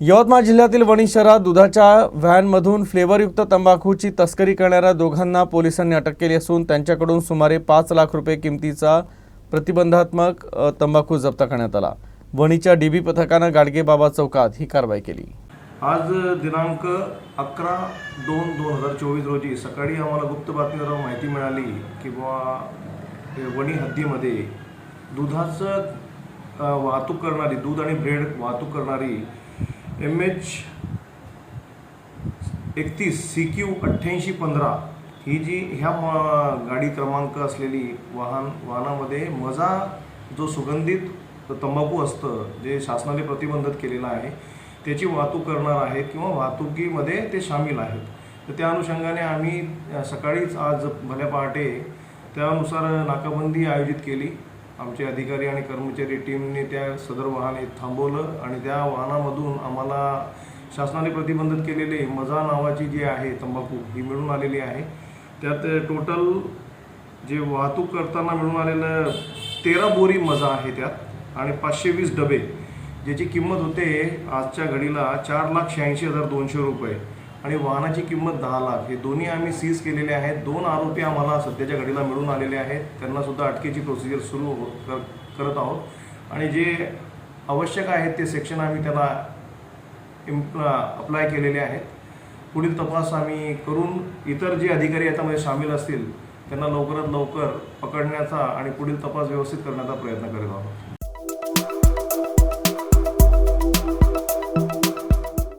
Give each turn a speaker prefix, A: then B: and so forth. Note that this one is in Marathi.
A: यवतमाळ जिल्ह्यातील वणी शहरात दुधाच्या व्हॅनमधून फ्लेवरयुक्त तंबाखूची तस्करी करणाऱ्या दोघांना पोलिसांनी अटक केली असून त्यांच्याकडून सुमारे पाच लाख रुपये किमतीचा प्रतिबंधात्मक तंबाखू जप्त करण्यात आला. वणीच्या डीबी पथकानं गाडगेबाबा चौकात ही कारवाई केली.
B: आज दिनांक अकरा दोन दोन हजार चोवीस रोजी सकाळी आम्हाला गुप्त बातमीदारावर माहिती मिळाली की बुवा वणी हद्दीमध्ये दुधाचं वाहतूक करणारी दूध आणि ब्रेड वाहतूक करणारी एम एच एकतीस सी क्यू अठ्ठ्याऐंशी पंधरा ही जी ह्या म- गाडी क्रमांक असलेली वाहन वाहनामध्ये मजा जो सुगंधित तंबाखू असतं जे शासनाने प्रतिबंधित केलेलं आहे त्याची वाहतूक करणार आहेत किंवा वाहतुकीमध्ये ते सामील आहेत. तर त्या अनुषंगाने आम्ही सकाळीच आज भल्या पहाटे त्यानुसार नाकाबंदी आयोजित केली. आमचे अधिकारी आणि कर्मचारी टीमने त्या सदर वाहन थांबवलं आणि त्या वाहनामधून आम्हाला शासनाने प्रतिबंधित केलेले मजा नावाची जी आहे तंबाखू ही मिळून आलेली आहे. त्यात टोटल जे वाहतूक करताना मिळून आलेलं तेरा बोरी मजा आहे त्यात आणि पाचशे वीस डबे ज्याची किंमत होते आजच्या घडीला चार लाख शहाऐंशी हजार दोनशे रुपये. आणि वाहनाची किंमत दहा लाख. हे दोन्ही आम्ही सीज केलेले आहेत. दोन आरोपी आम्हाला सध्याच्या घडीला मिळून आलेले आहेत. त्यांनासुद्धा अटकेची प्रोसिजर सुरू हो- कर करत आहोत. आणि जे आवश्यक आहेत ते सेक्शन आम्ही त्याला इम्प अप्लाय केलेले आहेत. पुढील तपास आम्ही करून इतर जे अधिकारी याच्यामध्ये सामील असतील त्यांना लवकरात लवकर पकडण्याचा आणि पुढील तपास व्यवस्थित करण्याचा प्रयत्न करत आहोत.